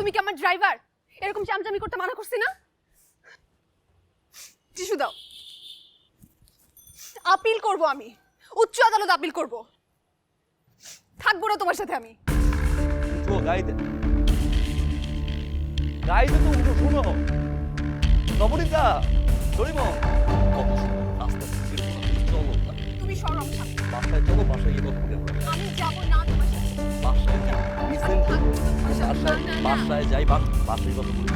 তুমি কি আমার ড্রাইভার এরকম চামচামি করতে মানা করছি না? টিস্যু দাও। আপিল করব আমি। উচ্চ আদালত আপিল করব। থাকব না তোমার সাথে আমি। উঠো গাইতে গাইতে তো উঠো শোনো নবনীতা চলিম কত রাস্তা চলো। তুমি সরম থাকো। বাসায় চলো বাসায় গিয়ে কথা আমি যাব না তোমার বাসায়। বাসায় যাই বাস- বাসায় কথা বলি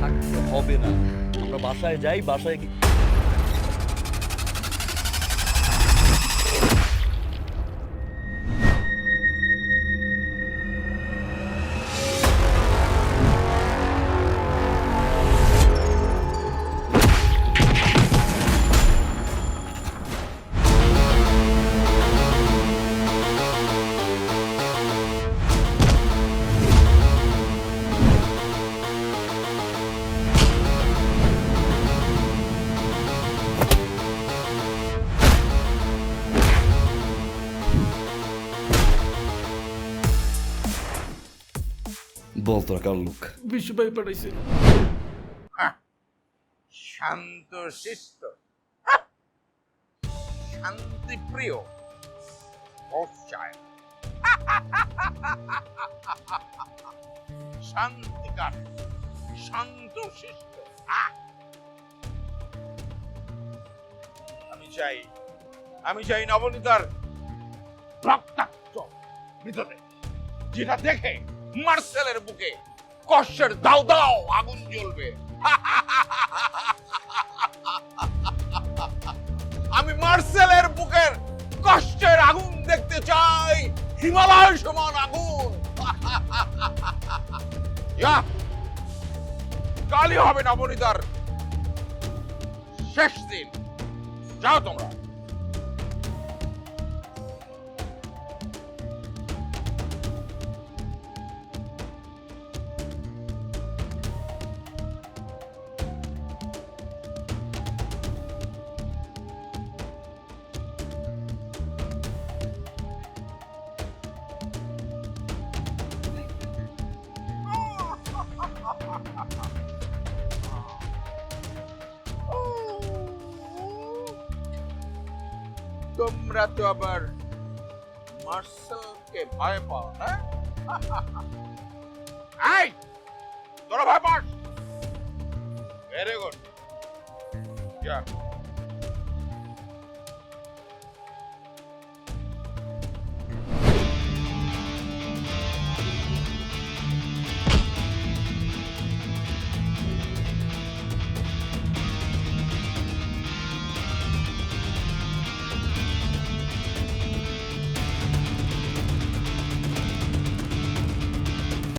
থাকতে হবে না আমরা বাসায় যাই বাসায় বল তোরা কার লোক। বিশ্ব ভাই পাঠাইছে। শান্ত শিষ্ট। শান্তিপ্রিয় অফচায় শান্তিকার শান্ত শিষ্ট। আমি চাই আমি চাই নবনীতার রক্তাক্ত মৃতদেহ যেটা দেখে মার্সেলের বুকে। কষ্টের দাও দাও, আগুন জ্বলবে। আমি মার্সেলের বুকের কষ্টের আগুন দেখতে চাই, হিমালয় সমান আগুন। কালই হবে নবনীতার শেষ দিন। যাও তোমরা। তোমরা তো আবার মার্শালকে ভয় পাও না? এই তোরা ভয় পাস। ভেরি গুড যা।